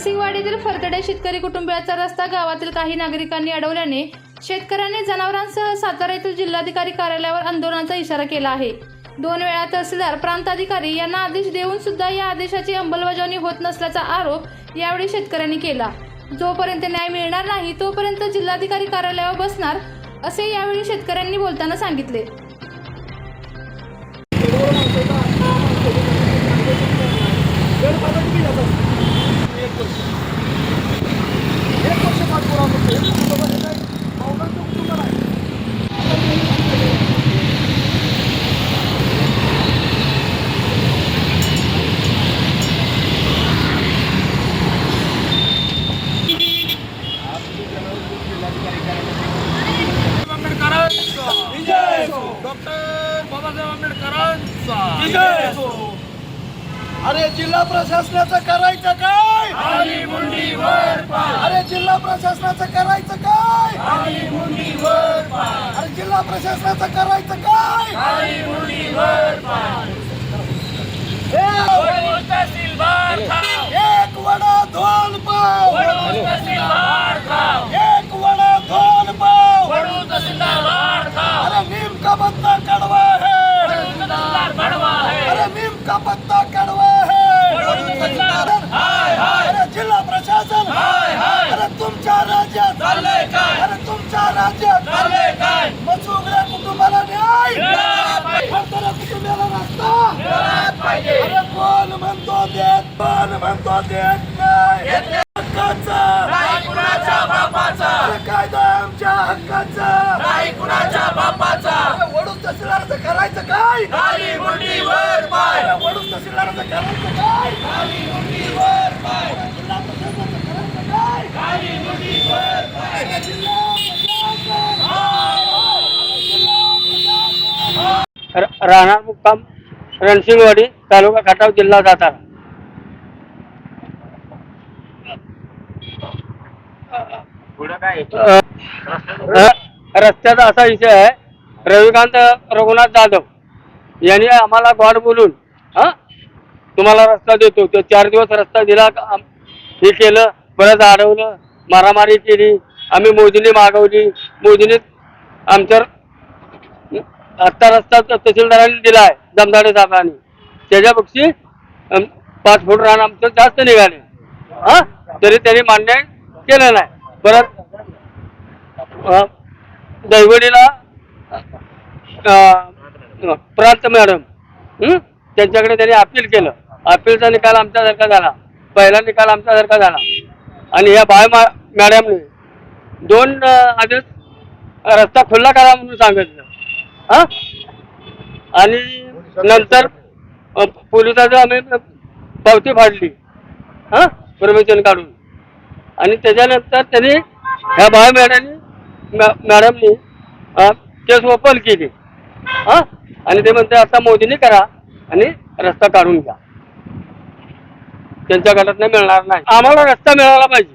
नरसिंगवाडीतील फरतडे शेतकरी कुटुंबियाचा रस्ता गावातील काही नागरिकांनी अडवल्याने शेतकऱ्यांनी जनावरांसह सातारा येथील जिल्हाधिकारी कार्यालयावर आंदोलनाचा इशारा केला आहे. दोन वेळा तहसीलदार प्रांताधिकारी यांना आदेश देऊन सुद्धा या आदेशाची अंमलबजावणी होत नसल्याचा आरोप यावेळी शेतकऱ्यांनी केला. जोपर्यंत न्याय मिळणार नाही तोपर्यंत जिल्हाधिकारी कार्यालयावर बसणार असे यावेळी शेतकऱ्यांनी बोलताना सांगितले. अरे जिल्हा प्रशासनाचं करायचं काय? अरे जिल्हा प्रशासनाचं करायचं काय? अरे जिल्हा प्रशासनाचं करायचं काय खाली मुंडीवर पाय ए, वडून तहसीलदार खाव एक वडा दोन पाव वडून तहसीलदार खाव एक वडा दोन पाव वडून तहसीलदार खाव अरे नीम का पत्ता कड़वा है वडून तहसीलदार बडवा है अरे नीम का पत्ता कड़वा है वडून तहसीलदार हाय हाय अरे जिल्हा प्रशासन हाय हाय अरे तुमच्या राज्यात चाललंय काय अरे तुमच्या राज्यात मसुगड्या कुटुंबाला न्याय. म्हाताऱ्या कुटुंबाला रस्ता. अरे कोण म्हणतो देत? कोण म्हणतो देत नाही. हक्काचा. कायदा आमच्या हक्काचा. नाही कुणाच्या बापाचा अरे वडून तहसीलदाराचं करायचं काय खाली मुंडीवर पाय अरे वडून तहसीलदाराचं करायचं काय खाली मुंडीवर पाय अरे जिल्हा प्रशासनाचं करायचं काय खाली मुंडीवर पाय अरे जिल्हा प्रशासन अरे जिल्हा प्रशासन र- राहणार मुक्काम रणसिंगवाडी तालुका खटाव जिल्हा सातारा. रस्त्याचा असा विषय आहे. रविकांत रघुनाथ जाधव यांनी आम्हाला गॉड बोलून हा तुम्हाला रस्ता देतो. तो चार दिवस रस्ता दिला हे केलं परत अडवलं मारामारी केली आम्ही मोजणी मागवली. मोजणीत आमच्यावर आत्ता रस्ता तहसीलदारांनी दिला आहे दमदाडे साहेबांनी त्याच्यापेक्षा अम, पाच फूट रान आमचं जास्त निघाले. हा? तरी त्यांनी मान्य केलं नाही. परत अ, दैवडीला अ, प्रांत मॅडम हं? त्यांच्याकडे त्यांनी अपील केलं. अपीलचा निकाल आमच्यासारखा झाला. पहिला निकाल आमच्यासारखा झाला. आणि या बाय मा- मॅडमने दोन अ, आदेश रस्ता खुल्ला करा म्हणून सांगितलं. हा? आणि नंतर अ, पोलिसाचं आम्ही पावती फाडली. हा? परमिशन काढून. आणि त्याच्यानंतर त्यांनी ह्या बाय मॅडमनी मॅडमनी अ, केस ओपन केली. हा? आणि ते म्हणते आता मोदीने करा आणि रस्ता काढून घ्या. त्यांच्या गटात नाही मिळणार नाही. आम्हाला रस्ता मिळाला पाहिजे.